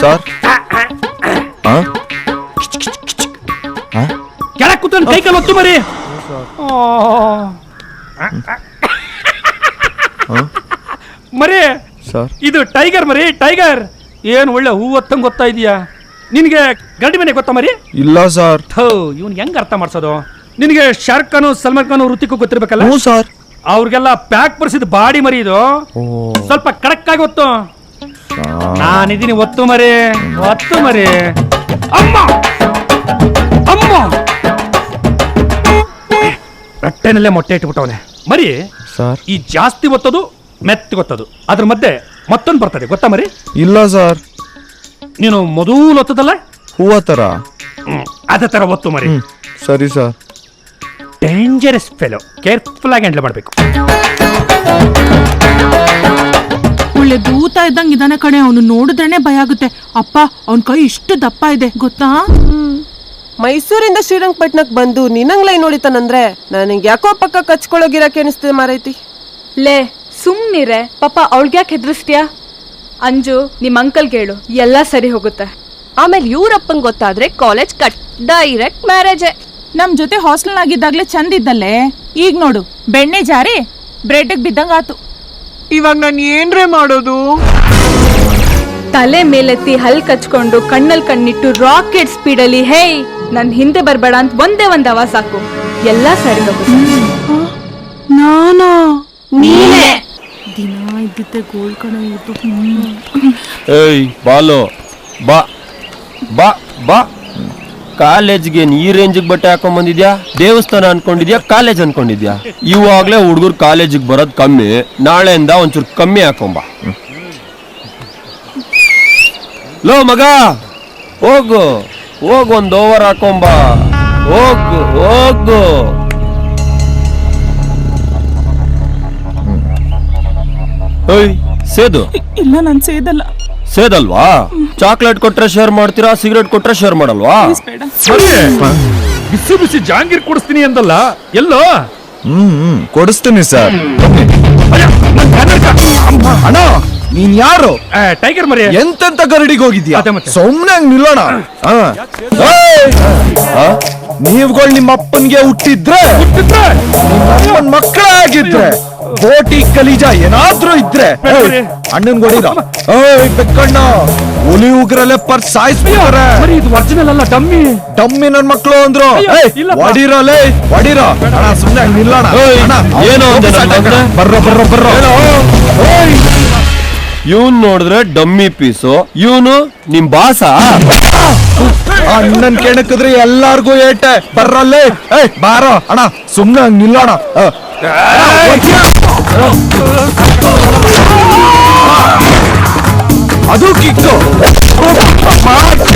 Sir? ಆ? ಕೆಳಗೆ ಕೂತ್ಕೊಂಡು ಕೈ ಕಾಲು ಒತ್ತು ಮರಿ ಮರಿ ಸರ್ ಇದು ಟೈಗರ್ ಮರಿ ಟೈಗರ್ ಏನು ಒಳ್ಳೆ ಹೂ ಹೊತ್ತಂಗ್ ಗೊತ್ತಾ ಇದೀಯಾ ನಿನಗೆ ಗರಡಿ ಮನೆ ಗೊತ್ತಾ ಮರಿ ಇಲ್ಲ ಸರ್ ಥೋ ಇವ್ನು ಹೆಂಗ್ ಅರ್ಥ ಮಾಡ್ಸೋದು ನಿನಗೆ ಶಾರುಖ್ ಖಾನ್ ಸಲ್ಮಾನ್ ಖಾನ್ ಋತಿಕು ಗೊತ್ತಿರ್ಬೇಕಲ್ಲ? ಹ್ಞೂ ಸರ್. ಅವ್ರಿಗೆಲ್ಲ ಪ್ಯಾಕ್ ಬರ್ಸಿದ ಬಾಡಿ ಮರಿ ಇದು. ಸ್ವಲ್ಪ ಕಡಕ್ ಆಗಿ ಒತ್ತು. ನಾನಿದ್ದೀನಿ ಒತ್ತು ಮರಿ ಒತ್ತು ಮರಿ. ಅಮ್ಮ! ಅಮ್ಮ! ರಟ್ಟೆನಲ್ಲೇ ಮೊಟ್ಟೆ ಇಟ್ಬಿಟ್ಟವನೆ. ಮರಿ ಸರ್. ಈ ಜಾಸ್ತಿ ಒತ್ತೋದು ಮೆತ್ತಗೊತ್ತದು ಅದ್ರ ಮಧ್ಯೆ ಮತ್ತೊಂದು ಬರ್ತದೆ ಗೊತ್ತಾ ಮರಿ? ಇಲ್ಲ ಸರ್. ನೀನು ಮೊದಲು ಒತ್ತದಲ್ಲ? ಹೂವ ತರ. ಅದೇ ತರ ಒತ್ತು ಮರಿ. ಸರಿ ಸರ್. ಡೇಂಜರಸ್ ಫೆಲೋ ಕೇರ್ಫುಲ್ ಆಗಿ ಹ್ಯಾಂಡಲ್ ಮಾಡಬೇಕು. ಒಳ್ಳೆ ದೂತ ಇದ್ದಂಗೆ ಇದಾನೆ ಕಣೆ. ಅವನು ನೋಡಿದ್ರೇನೆ ಭಯ ಆಗುತ್ತೆ. ಅಪ್ಪ ಅವನ ಕೈ ಇಷ್ಟು ದಪ್ಪ ಇದೆ. ಗೊತ್ತಾ? ಮೈಸೂರಿಂದ ಶ್ರೀರಂಗಪಟ್ಟಣಕ್ಕೆ ಬಂದು ನಿನ್ನಂಗ್ ಲೈ ನೋಡಿತಾನಂದ್ರೆ ನನಗೆ ಯಾಕೋ ಪಕ್ಕ ಕಚ್ಕೊಳ್ಳೋಗಿರಕ್ಕೆ ಅನಿಸ್ತದೆ ಮಾರೈತಿ. ಲೇ ಸುಮ್ನಿರೆ. ಪಾಪ ಅವಳ್ಗ್ಯಾಕೆ ಹೆದ್ರಿಸ್ತೀಯಾ? ಅಂಜು ನಿಮ್ಮ ಅಂಕಲ್ ಕೇಳು. ಎಲ್ಲ ಸರಿ ಹೋಗುತ್ತೆ. ಆಮೇಲೆ ಇವ್ರಪ್ಪಂಗ್ ಗೊತ್ತಾದ್ರೆ ಕಾಲೇಜ್ ಕಟ್ ಡೈರೆಕ್ಟ್ ಮ್ಯಾರೇಜೇ. ನಮ್ ಜೊತೆ ಹಾಸ್ಟೆಲ್ ಆಗಿದ್ದಾಗ್ಲೇ ಚಂದ ಇದ್ದಲ್ಲೇ? ಈಗ ನೋಡು ಬೆಣ್ಣೆ ಜಾರಿ ಬ್ರೆಡ್ಗೆ ಬಿದ್ದಂಗ ಆತು. ಇವಾಗ ನಾನು ಏನ್ರೇ ಮಾಡೋದು? ತಲೆ ಮೇಲೆತ್ತಿ ಹಲ್ ಕಚ್ಕೊಂಡು ಕಣ್ಣಲ್ ಕಣ್ಣಿಟ್ಟು ರಾಕೆಟ್ ಸ್ಪೀಡಲ್ಲಿ ಹೇಯ್ ನನ್ ಹಿಂದೆ ಬರ್ಬೇಡ ಅಂತ ಒಂದೇ ಒಂದ್ ಅವ ಸಾಕು. ಎಲ್ಲ ಸರಿ ಹೋಗುತ್ತೆ ನಾನಾ? ನೀನೇ. ದಿನ ಇದ್ದಿದ್ದೆ ಗೋಲ್ಡ್ ಕಣ ಇದು ಏಯ್ ಬಾಲು ಬಾ ಬಾ ಬಾ. ಕಾಲೇಜ್ಗೆ ಈ ರೇಂಜಿಗೆ ಬಟ್ಟೆ ಹಾಕೊಂಡ್ ಬಂದಿದ್ಯಾ ದೇವಸ್ಥಾನ ಅನ್ಕೊಂಡಿದ್ಯಾ? ಕಾಲೇಜ್ ಅನ್ಕೊಂಡಿದ್ಯಾ? ಇವಾಗ್ಲೇ ಹುಡುಗರು ಕಾಲೇಜಿಗೆ ಬರೋದ್ ಕಮ್ಮಿ. ನಾಳೆಯಿಂದ ಒಂಚೂರು ಕಮ್ಮಿ ಹಾಕೊಂಬ. ಲೋ ಮಗ, ಹೋಗು. ಹೋಗು ಒಂದ್ ಓವರ್ ಹಾಕೊಂಬ. ಹೋಗು ಹೋಗು. ಸೇದು. ಇಲ್ಲ, ನಾನು ಸೇದಲ್ಲ. ಸೇದಲ್ವಾ? ಚಾಕ್ಲೇಟ್ ಕೊಟ್ರೆ ಶೇರ್ ಮಾಡ್ತೀರಾ ಸಿಗರೇಟ್ ಕೊಟ್ರೆ ಶೇರ್ ಮಾಡಲ್ವಾ? ಬಿಸಿ ಬಿಸಿ ಜಾಂಗೀರ್ ಕೊಡಿಸ್ತೀನಿ ಅಂದಲ್ಲ ಎಲ್ಲೋ? ಹ್ಮ್ ಕೊಡಿಸ್ತೀನಿ ಸರ್ ಬನ್ನಿ ಅಯ್ಯ, ನನ್ ಕನ್ನಡಕ. ಅಮ್ಮ. ಅಣ್ಣ. ನೀನ್ ಯಾರು ಟೈಗರ್ ಮರಿ ಎಂತೆಂತ ಗರಡಿಗೆ ಹೋಗಿದ್ಯಾ ಅದೇ ಮತ್ತೆ. ಸುಮ್ನೆ ಹಂಗ್ ನಿಲ್ಲೋಣ ಆ. ಏಯ್! ಆ? ನೀವ್ಗಳ್ ನಿಮ್ಮ ಅಪ್ಪನ್ಗೆ ಹುಟ್ಟಿದ್ರೆ ನಿಮ್ಮ ಅಪ್ಪನ್ ಮಕ್ಕಳೇ ಆಗಿದ್ರೆ ಬೋಟಿ ಕಲೀಜ ಏನಾದ್ರೂ ಇದ್ರೆ. ಅಣ್ಣನ್ ಹೊಡಿರ ಏಯ್ ಬೆಕ್ಕಣ್ಣ ಹುಲಿ ಉಗ್ರಲ್ಲೇ ಪರ್ ಸಾಯಿಸ್ಬಿಟ್ಟಾರೆ ಮರಿ ಇದು ಒರಿಜಿನಲ್ ಅಲ್ಲ ಡಮ್ಮಿ ಡಮ್ಮಿ ನನ್ ಮಕ್ಳು ಅಂದ್ರು ಅಯ್ಯೋ. ಹೊಡಿರಲೇ ಹೊಡಿರ ಅಣ್ಣ ಸುಮ್ನೆ ಹಂಗ್ ನಿಲ್ಲೋಣ ಏಯ್, ಅಣ್ಣ, ಏನು ಅಂದೆ ನನ್ ಮಗ್ನೆ? ಬರ್ರೋ ಬರ್ರೋ ಬರ್ರೋ ಏಯ್! ಇವನ್ ನೋಡಿದ್ರೆ ಡಮ್ಮಿ ಪೀಸು. ಇವನು ನಿಮ್ ಬಾಸ. ಅಣ್ಣನ್ ಕೆಣಕಿದ್ರೆ ಎಲ್ಲಾರ್ಗೂ ಏಟೆ. ಬರ್ರಲ್ಲೇ. ಏಯ್ ಬಾರೋ ಅಣ್ಣ ಸುಮ್ನೆ ಹಂಗ್ ನಿಲ್ಲೋಣ. ಅದು ಕಿಕ್ಕು.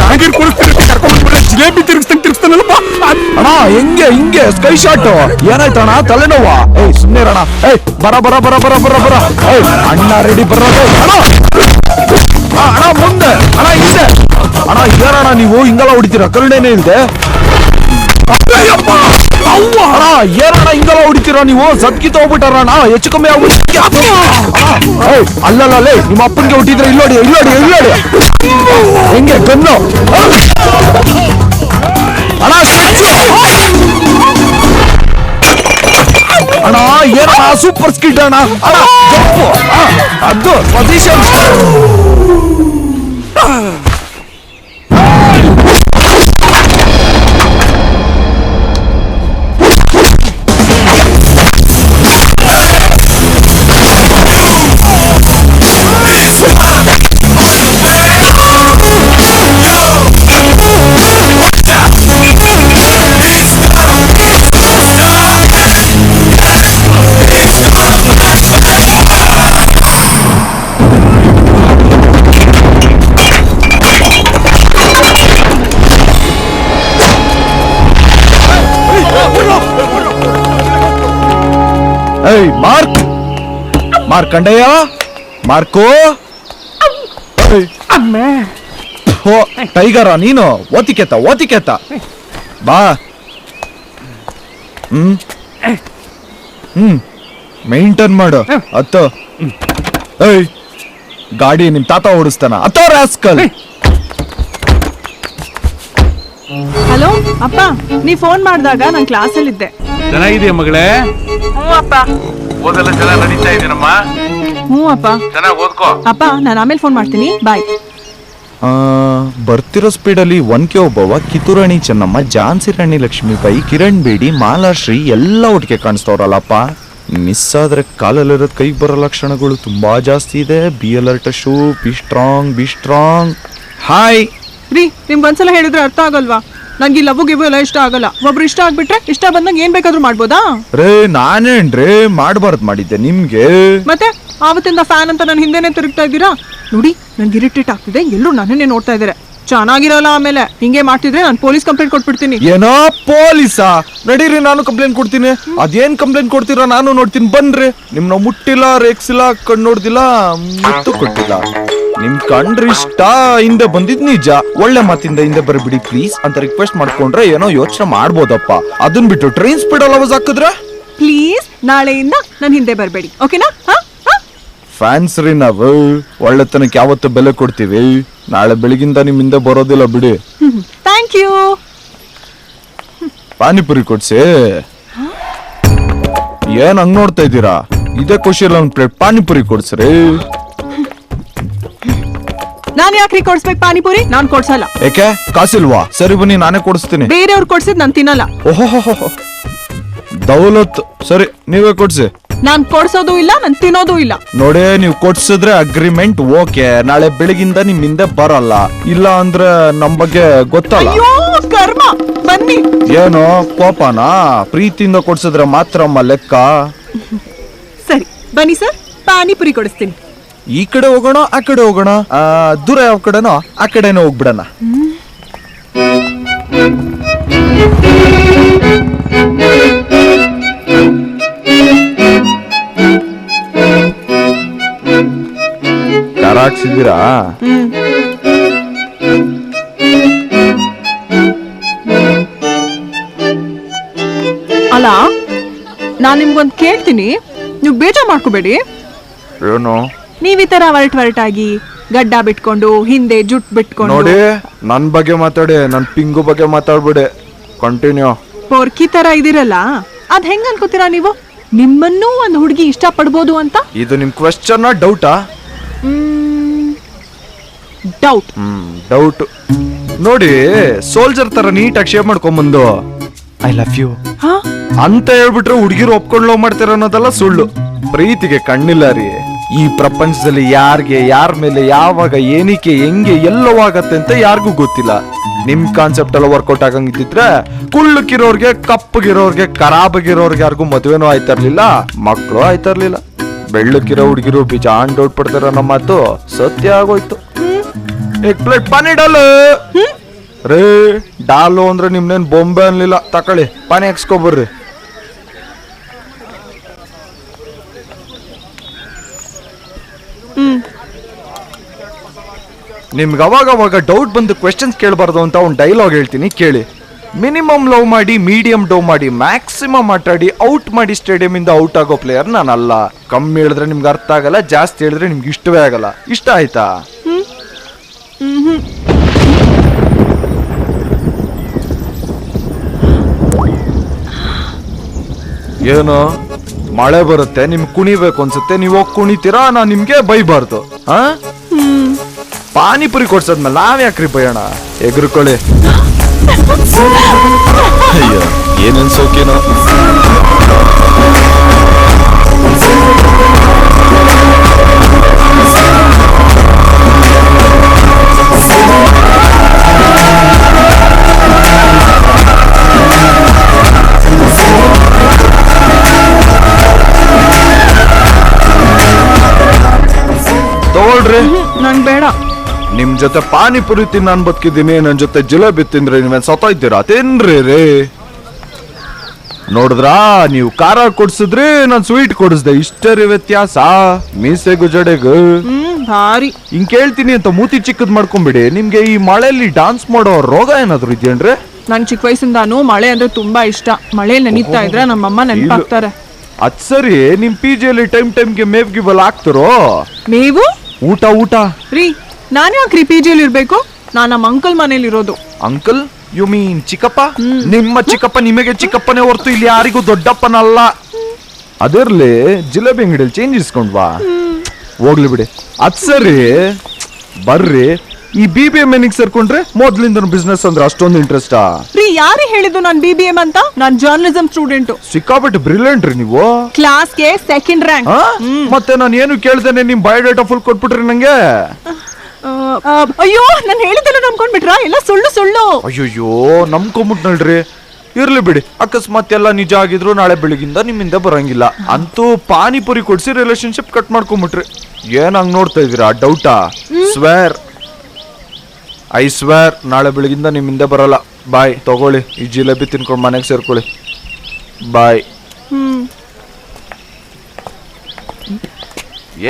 ಜಾಂಗೀರ್ ಕೊಡಿಸ್ತೀನಿ ಕರ್ಕೊಂಡು ಜಿಲೇಬಿ ತಿರುಗಿಸ್ತಂಗ್ ಅಣ್ಣ, ಹೆಂಗೆ, ಹಿಂಗೆ ಸ್ಕೈ ಶಾಟ್ ಏನಾಯ್ತಣ್ಣ? ತಲೆನೋವ? ಏಯ್, ಸುಮ್ನೆ ಅಣ್ಣ ಏಯ್, ಬರ ಬರ ಬರ ಬರ ಬರ ಬರ. ಏಯ್, ಅಣ್ಣ ರೆಡಿ ಬರ ಅಣ್ಣ! ಅಣ್ಣ, ಮುಂದೆ. ಅಣ್ಣ, ಹಿಂದೆ. ಅಣ್ಣ ಏನಣ್ಣ ನೀವು? ಹಿಂಗೆಲ್ಲ ಹೊಡಿತೀರ? ಕರುಣೆನೇ ಇಲ್ದೆ! ಅವ್ವ! ಅಣ್ಣ, ಏನಣ್ಣ ಹಿಂಗೆಲ್ಲ ಹೊಡಿತೀರ ನೀವು? ಸತ್ಕಿತ ಹೋಗ್ಬಿಟ್ಟಾರಣ್ಣ ಹೆಚ್ಚು ಕಮ್ಮಿ ಆಗ್ಬಿಟ್ಟು ಅಲ್ಲಲ್ಲೇ ನಿಮ್ಮ ಅಪ್ಪನಿಗೆ ಹುಟ್ಟಿದ್ರೆ ಇಲ್ಲೋಡಿ ಇಲ್ಲೋಡಿ ಇಲ್ಲೋಡಿ. ಹೆಂಗೆ ಆ! ಅಣ್ಣ ಸ್ಟ್ಯಾಚು! ಅಣ್ಣ ಏನಣ್ಣ ಸೂಪರ್ ಸ್ಕಿಡ್ ಅಣ್ಣ ಅಣ್ಣ ಜಂಪು. ಆ, ಅದು ಪೊಸಿಷನ್ ಮಾರ್ಕಂಡಯ್ಯ? ಮಾರ್ಕೋ? ಹೋ ಟೈಗರ ನೀನು? ಓತಿಕೆತ್ತ ಓತಿಕೆತ್ತ ಬಾ. ಹ್ಮ್. ಹ್ಮ್. ಮೇಂಟೈನ್ ಮಾಡು. ಅತ್ತ. ಏಯ್ ಗಾಡಿ ನಿಮ್ ತಾತ ಓಡಿಸ್ತಾನ. ಅತ್ತ ರಾಸ್ಕಲ್. ಹಲೋ ಅಪ್ಪ ನೀ ಫೋನ್ ಮಾಡಿದಾಗ ನಾನು ಕ್ಲಾಸಲ್ಲಿದ್ದೆ ಚೆನ್ನಾಗಿದೆಯಾ ಮಗಳೇ? ಹ್ಞೂ ಅಪ್ಪ. ಓದೆಲ್ಲ ಚೆನ್ನಾಗಿ ನಡೀತಾ ಇದೀನಮ್ಮ? ಹ್ಞೂ ಅಪ್ಪ. ಚೆನ್ನಾಗಿ ಓದ್ಕೋ. ಅಪ್ಪ ನಾನು ಆಮೇಲೆ ಫೋನ್ ಮಾಡ್ತೀನಿ. ಬಾಯ್ ಆ, ಬರ್ತಿರೋ ಸ್ಪೀಡಲ್ಲಿ ಒನ್ಕೆ ಒಬ್ಬವ ಕಿತ್ತೂರಾಣಿ ಚೆನ್ನಮ್ಮ ಝಾನ್ಸಿ ರಾಣಿ ಲಕ್ಷ್ಮೀಬಾಯಿ ಕಿರಣ್ ಬೇಡಿ ಮಾಲಾಶ್ರೀ ಎಲ್ಲ ಒಟ್ಟಿಗೆ ಕಾಣಿಸ್ತವ್ರಲ್ಲಪ್ಪ. ಮಿಸ್ ಆದ್ರೆ ಕಾಲಲ್ಲಿರೋದು ಕೈಗೆ ಬರೋ ಲಕ್ಷಣಗಳು ತುಂಬಾ ಜಾಸ್ತಿ ಇದೆ. Be alert sure be strong be strong hi ರೀ ನಿಮ್ಗೆ ಒಂದ್ಸಲ ಹೇಳಿದ್ರೆ ಅರ್ಥ ಆಗಲ್ವಾ? ನಂಗೆ ಲವ್ ಗಿವ್ ಎಲ್ಲ ಇಷ್ಟ ಆಗಲ್ಲ. ಒಬ್ರು ಇಷ್ಟ ಆಗ್ಬಿಟ್ರೆ ಇಷ್ಟ ಬಂದಂಗೆ ಏನ್ ಬೇಕಾದ್ರೂ ಮಾಡ್ಬೋದಾ? ರೇ ನಾನೇನ್ರಿ ಮಾಡಬಾರ್ದು ಮಾಡಿದ್ದೆ ನಿಮ್ಗೆ? ಮತ್ತೆ ಆವತ್ತಿಂದ ಫ್ಯಾನ್ ಅಂತ ನಾನು ಹಿಂದೆನೆ ತಿರುಗ್ತಾ ಇದ್ದೀರಾ? ನೋಡಿ ನಂಗೆ ಇರಿಟೇಟ್ ಆಗ್ತಿದೆ. ಎಲ್ಲರೂ ನನ್ನನ್ನೇ ನೋಡ್ತಾ ಇದ್ದಾರೆ ಚೆನ್ನಾಗಿರಲ್ಲ ಆಮೇಲೆ. ಹಿಂಗೆ ಮಾಡ್ತಿದ್ರೆ ನಾನು ಪೊಲೀಸ್ ಕಂಪ್ಲೇಂಟ್ ಕೊಟ್ಬಿಡ್ತೀನಿ. ಏನೋ ಪೊಲೀಸಾ? ನಡೀರಿ ನಾನು ಕಂಪ್ಲೇಂಟ್ ಕೊಡ್ತೀನಿ. ಅದೇನ್ ಕಂಪ್ಲೇಂಟ್ ಕೊಡ್ತೀರಾ? ನಾನು ನೋಡ್ತೀನಿ. ಬನ್ರಿ. ನಿಮ್ನ ಮುಟ್ಟಿಲ್ಲ ರೇಕ್ಸಿಲ್ಲ ಕಣ್ಣು ನೋಡ್ದಿಲ್ಲ ಮುತ್ತು ಕೊಟ್ಟಿಲ್ಲ ನಿಮ್ ಕಂಡ್ರ ಇಷ್ಟ ಹಿಂದೆ ಬಂದಿದ್ ನಿಜ. ಒಳ್ಳೆ ಮಾತಿಂದ ಹಿಂದೆ ಬರ್ಬಿಡಿ ಪ್ಲೀಸ್ ಅಂತ ರಿಕ್ವೆಸ್ಟ್ ಮಾಡ್ಕೊಂಡ್ರೆ ಏನೋ ಯೋಚನೆ ಮಾಡ್ಬೋದಪ್ಪ. ಅದನ್ ಬಿಟ್ಟು ಟ್ರೈನ್ ಸ್ಪೀಡ್ ಅಲವಸ್ ಹಾಕಿದ್ರೆ? ಪ್ಲೀಸ್ ನಾಳೆಯಿಂದ ನಾನು ಹಿಂದೆ ಬರಬೇಡಿ ಓಕೆನಾ ಫ್ಯಾನ್ಸ್ ರೀ ನಾವು ಒಳ್ಳೆತನಕ್ಕೆ ಯಾವತ್ತು ಬೆಲೆ ಕೊಡ್ತೀವಿ. ನಾಳೆ ಬೆಳಗಿಂದ ನಿಮ್ ಹಿಂದೆ ಬರೋದಿಲ್ಲ ಬಿಡಿ. ಥ್ಯಾಂಕ್ ಯು ಪಾನಿಪುರಿ ಕೊಡ್ಸಿ? ಏನ್ ಹಂಗ್ ನೋಡ್ತಾ ಇದ್ದೀರಾ? ಇದೇ ಖುಷಿಯಲ್ಲಿ ಒಂದ್ ಪ್ಲೇಟ್ ಪಾನಿಪುರಿ ಕೊಡ್ಸ್ರಿ. ನಾನು ಯಾಕ್ರಿ ಕೊಡ್ಸ್ಬೇಕು ಪಾನಿಪುರಿ? ನಾನ್ ಕೊಡ್ಸಲ್ಲ. ಏಕೆ? ಕಾಸಿಲ್ವಾ? ಸರಿ ಬನ್ನಿ ನಾನೇ ಕೊಡಿಸ್ತೀನಿ. ಬೇರೆಯವ್ರು ಕೊಡ್ಸಿದ್ ನಾನು ತಿನ್ನಲ್ಲ. ಓಹೋ ದೌಲತ್. ಸರಿ ನೀವೇ ಕೊಡ್ಸಿ. ನಾನ್ ಕೊಡ್ಸೋದು ಇಲ್ಲ ನಾನ್ ತಿನ್ನೋದು ಇಲ್ಲ. ನೋಡಿ ನೀವು ಕೊಡ್ಸಿದ್ರೆ ಅಗ್ರಿಮೆಂಟ್ ಓಕೆ. ನಾಳೆ ಬೆಳಗಿಂದ ನಿಮ್ ಹಿಂದೆ ಬರಲ್ಲ. ಇಲ್ಲ ಅಂದ್ರೆ ನಮ್ ಬಗ್ಗೆ ಗೊತ್ತಲ್ಲ. ಅಯ್ಯೋ ಕರ್ಮ. ಬನ್ನಿ. ಏನು ಕೋಪನಾ? ಪ್ರೀತಿಯಿಂದ ಕೊಡ್ಸಿದ್ರೆ ಮಾತ್ರ ಅಮ್ಮ ಲೆಕ್ಕ. ಸರಿ ಬನ್ನಿ ಸರ್. ಪಾನಿಪುರಿ ಕೊಡಿಸ್ತೀನಿ. ಈ ಕಡೆ ಹೋಗೋಣ ಆ ಕಡೆ ಹೋಗೋಣ. ಆ, ದೂರ ಯಾವ ಕಡೆನೋ ಆ ಕಡೆನೋ ಹೋಗ್ಬಿಡೋಣ. ಖಾರ ಹಾಕ್ಸಿದ್ದೀರಾ ಅಲ್ಲ ನಾನ್ ನಿಮ್ಗೊಂದ್ ಕೇಳ್ತೀನಿ. ನೀವು ಬೇಜಾರು ಮಾಡ್ಕೋಬೇಡಿ. ಏನು? ನೀವ್ ಈ ತರ ವರ್ಟ್ ಆಗಿ ಗಡ್ಡ ಬಿಟ್ಕೊಂಡು ಹಿಂದೆ ಜುಟ್ ಬಿಟ್ಕೊಂಡು. ನೋಡಿ ನನ್ ಬಗ್ಗೆ ಮಾತಾಡಿ ನನ್ ಪಿಂಗು ಬಗ್ಗೆ ಮಾತಾಡ್ಬಿಡಿ. ಕಂಟಿನ್ಯೂ ಪೋರ್ಕಿ ತರ ಇದಿರಲ್ಲ? ಅದ್ ಹೆಂಗ್ ಅನ್ಕೋತೀರಾ ನೀವು? ನಿಮ್ಮನ್ನು ಒಂದ್ ಹುಡುಗಿ ಇಷ್ಟ ಪಡ್ಬೋದು ಅಂತ? ಇದು ನಿಮ್ ಕ್ವೆಶ್ಚನ್ ಡೌಟಾ ಡೌಟ್ ಹ್ಮ್ ಡೌಟ್ ನೋಡಿ ಸೋಲ್ಜರ್ ತರ ನೀಟಾಗಿ ಶೇವ್ ಮಾಡ್ಕೊಂಬಂದು. ಐ ಲವ್ ಯು ಹಾ? ಅಂತ ಹೇಳ್ಬಿಟ್ರೆ ಹುಡುಗಿರು ಒಪ್ಕೊಂಡು ಲವ್ ಮಾಡ್ತೀರ ಅನ್ನೋದಲ್ಲ ಸುಳ್ಳು. ಪ್ರೀತಿಗೆ ಕಣ್ಣಿಲ್ಲ ರೀ. ಈ ಪ್ರಪಂಚದಲ್ಲಿ ಯಾರಿಗೆ ಯಾರ ಮೇಲೆ ಯಾವಾಗ ಏನಕ್ಕೆ ಹೆಂಗೆ ಎಲ್ಲವಾಗತ್ತೆ ಅಂತ ಯಾರಿಗೂ ಗೊತ್ತಿಲ್ಲ. ನಿಮ್ ಕಾನ್ಸೆಪ್ಟ್ ಎಲ್ಲ ವರ್ಕೌಟ್ ಆಗಂಗಿದ್ರೆ ಕುಳ್ಳಕ್ಕಿರೋರ್ಗೆ ಕಪ್ಪಗಿರೋರ್ಗೆ ಖರಾಬಗಿರೋರ್ಗೆ ಯಾರಿಗೂ ಮದುವೆನೂ ಆಯ್ತಾ ಇರ್ಲಿಲ್ಲ ಮಕ್ಕಳು ಆಯ್ತಾ ಇರ್ಲಿಲ್ಲ ಬೆಳ್ಳಕ್ಕಿರೋ ಹುಡುಗಿರು ಬಿಜಾನ್ ಡೌಟ್ ಪಡ್ತಾರ ನಮ್ಮ ಮಾತು ಸತ್ಯ ಆಗೋಯ್ತು. ಎಗ್ ಪ್ಲೇಟ್ ಪಾನಿ ಡಾಲು ರೇ ಡಾಲು ಅಂದ್ರೆ ನಿಮ್ನೇನ್ ಬೊಂಬೆ ಅನ್ಲಿಲ್ಲ. ತಕೊಳ್ಳಿ ಪಾನಿ ಹಾಕ್ಸ್ಕೊಬರ್ರಿ ನಿಮ್ಗೆ ಅವಾಗ ಅವಾಗ ಡೌಟ್ ಬಂದು ಕ್ವೆಶನ್ಸ್ ಕೇಳಬಾರ್ದು ಅಂತ ಒಂದು ಡೈಲಾಗ್ ಹೇಳ್ತೀನಿ ಕೇಳಿ. ಮಿನಿಮಮ್ ಲವ್ ಮಾಡಿ ಮೀಡಿಯಂ ಡೋ ಮಾಡಿ ಮ್ಯಾಕ್ಸಿಮಮ್ ಆಟಾಡಿ ಔಟ್ ಮಾಡಿ ಸ್ಟೇಡಿಯಂ ಇಂದ ಔಟ್ ಆಗೋ ಪ್ಲೇಯರ್ ನಾನಲ್ಲ. ಕಮ್ಮಿ ಹೇಳಿದ್ರೆ ನಿಮ್ಗೆ ಅರ್ಥ ಆಗಲ್ಲ ಜಾಸ್ತಿ ಹೇಳಿದ್ರೆ ನಿಮ್ಗೆ ಇಷ್ಟವೇ ಆಗಲ್ಲ. ಇಷ್ಟ ಆಯ್ತಾ? ಏನು? ಮಳೆ ಬರುತ್ತೆ ನಿಮ್ಗೆ ಕುಣಿಬೇಕು ಅನ್ಸುತ್ತೆ ನೀವು ಹೋಗಿ ಕುಣಿತೀರಾ? ನಾನು ನಿಮ್ಗೆ ಬೈಬಾರ್ದು. ಹಾ? ಪಾನಿಪುರಿ ಕೊಡ್ಸದ್ಮೇಲೆ ನಾವ್ ಯಾಕ್ರಿ ಬೈಯೋಣ ಎಗ್ರುಕೊಳ್ಳಿ. ಅಯ್ಯೋ ಏನ್ ಸೋಕೇನೋ ನಿಮ್ ಜೊತೆ ಪಾನಿಪುರಿ ತಿನ್ನ ನಾನ್ ಬದುಕಿದ್ದೀನಿ ನನ್ ಜೊತೆ ಜಿಲೇಬಿ ತಿಂದ್ರೆ ನೀವೇನ್ ಸತ ಇದ್ದೀರಾ? ತಿನ್ರಿ ರೇ. ನೋಡಿದ್ರಾ ನೀವು ಖಾರ ಕೊಡ್ಸಿದ್ರಿ ನಾನ್ ಸ್ವೀಟ್ ಕೊಡಿಸ್ದೆ. ಇಷ್ಟರಿ ರೀ ವ್ಯತ್ಯಾಸ. ಮೀಸೆಗು ಜಡೆಗು. ಹ್ಮ್ ಭಾರಿ. ಹಿಂಗ್ ಕೇಳ್ತೀನಿ ಅಂತ ಮೂತಿ ಚಿಕ್ಕದ್ ಮಾಡ್ಕೊಂಬಿಡಿ. ನಿಮ್ಗೆ ಈ ಮಳೆಯಲ್ಲಿ ಡಾನ್ಸ್ ಮಾಡೋ ರೋಗ ಏನಾದ್ರು ಇದೆಯೇನ್ರಿ? ನನ್ ಚಿಕ್ಕ ವಯಸ್ಸಿಂದಾನು ಮಳೆ ಅಂದ್ರೆ ತುಂಬಾ ಇಷ್ಟ. ಮಳೆ ನೆನೀತಾ ಇದ್ರೆ ನಮ್ಮಮ್ಮ ನೆನಪಾಗ್ತಾರೆ. ಅದ್ ಸರಿ. ನಿಮ್ ಪಿ ಜಿಯಲ್ಲಿ ಟೈಮ್ ಟೈಮ್ಗೆ ಮೇವ್ ಗಿವಲ್ ಹಾಕ್ತಿರೋ? ಮೇವು? ಊಟ ಊಟ. ರೀ. ನಾನು ಆಕ್ರಿ ಪಿ ಜಿಯಲ್ಲಿ ಇರಬೇಕು? ನಾನು ನಮ್ಮ ಅಂಕಲ್ ಮನೇಲಿ ಇರೋದು. ಅಂಕಲ್ ಯು ಮೀನ್ ಚಿಕ್ಕಪ್ಪ? ನಿಮ್ಮ ಚಿಕ್ಕಪ್ಪ ನಿಮಗೆ ಚಿಕ್ಕಪ್ಪನೇ ಹೊರತು ಇಲ್ಲಿ ಯಾರಿಗೂ ದೊಡ್ಡಪ್ಪನಲ್ಲ. ಅದಿರ್ಲಿ ಜಿಲೇಬಿ ಅಂಗಡಿಯಲ್ಲಿ ಚೇಂಜ್ ಇಸ್ಕೊಂಡ್ವಾ. ಹೋಗ್ಲಿ ಬಿಡಿ. ಅದ್ ಸರಿ. ಬರ್ರಿ. ಈ ಬಿ ಬಿ ಎಂ ಎನಿಗೆ ಸೇರ್ಕೊಂಡ್ರೆ ಮೊದ್ಲಿಂದ ಬಿಸ್ನೆಸ್ ಅಂದ್ರೆ ಅಷ್ಟೊಂದು ಇಂಟ್ರೆಸ್ಟಾ ರೀ ಯಾರೇ ಹೇಳಿದ್ದು ನಾನು ಬಿ ಬಿ ಎಂ ಅಂತ? ನಾನು ಜರ್ನಲಿಸಂ ಸ್ಟೂಡೆಂಟ್ ಸಿಕ್ಕಾಪಟ್ಟೆ ಬ್ರಿಲಿಯಂಟ್ ರೀ ನೀವು. ಕ್ಲಾಸ್ಗೆ ಸೆಕೆಂಡ್ ರ್ಯಾಂಕ್ ಮತ್ತೆ ನಾನು ಏನು ಕೇಳ್ದೇನೆ ನಿಮ್ ಬಯೋಡೇಟಾ ಫುಲ್ ಕೊಟ್ಬಿಟ್ರಿ ನಂಗೆ? ಅಯ್ಯೋ ನಾನು ಹೇಳಿದ್ದೆಲ್ಲ ನಂಬ್ಕೊಂಡ್ಬಿಟ್ರಾ? ಎಲ್ಲ ಸುಳ್ಳು ಸುಳ್ಳು. ಅಯ್ಯೋಯ್ಯೋ ನಂಬ್ಕೊಂಬಿಟ್ನಲ್ರಿ. ಇರ್ಲಿ ಬಿಡಿ ಅಕಸ್ಮಾತ್ ಎಲ್ಲ ನಿಜ ಆಗಿದ್ರು ನಾಳೆ ಬೆಳಗಿಂದ ನಿಮ್ಮಿಂದ ಬರಂಗಿಲ್ಲ. ಅಂತೂ ಪಾನಿಪುರಿ ಕೊಡ್ಸಿ ರಿಲೇಶನ್ಶಿಪ್ ಕಟ್ ಮಾಡ್ಕೊಂಬಿಟ್ರಿ. ಏನ್ ಹಂಗ್ ನೋಡ್ತಾ ಇದೀರಾ ಡೌಟಾ ಸ್ವೇರ್ ಐ ಸ್ವೇರ್ ನಾಳೆ ಬೆಳಗಿಂದ ನಿಮ್ಮಿಂದ ಬರಲ್ಲ. ಬಾಯ್ ತಗೊಳ್ಳಿ. ಈ ಜಿಲೇಬಿ ತಿನ್ಕೊಂಡು ಮನೆಗೆ ಸೇರ್ಕೊಳ್ಳಿ. ಬಾಯ್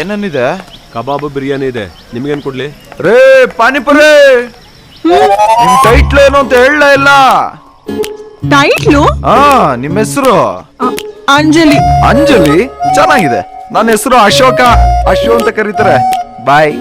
ಏನನ್ನಿದೆ? ಕಬಾಬ್ ಬಿರಿಯಾನಿ ಇದೆ. ನಿಮ್ಗೇನ್ ಕೊಡ್ಲಿ? ರೇ ಪಾನಿಪುರಿ! ನಿಮ್ ಟೈಟ್ಲ್ ಏನು ಅಂತ ಹೇಳ ಇಲ್ಲ. ಟೈಟ್ಲು ಹಾ ನಿಮ್ಮ ಹೆಸರು? ಅಂಜಲಿ. ಅಂಜಲಿ? ಚೆನ್ನಾಗಿದೆ. ನನ್ನ ಹೆಸರು ಅಶೋಕ. ಅಶೋ ಅಂತ ಕರೀತಾರೆ. ಬಾಯ್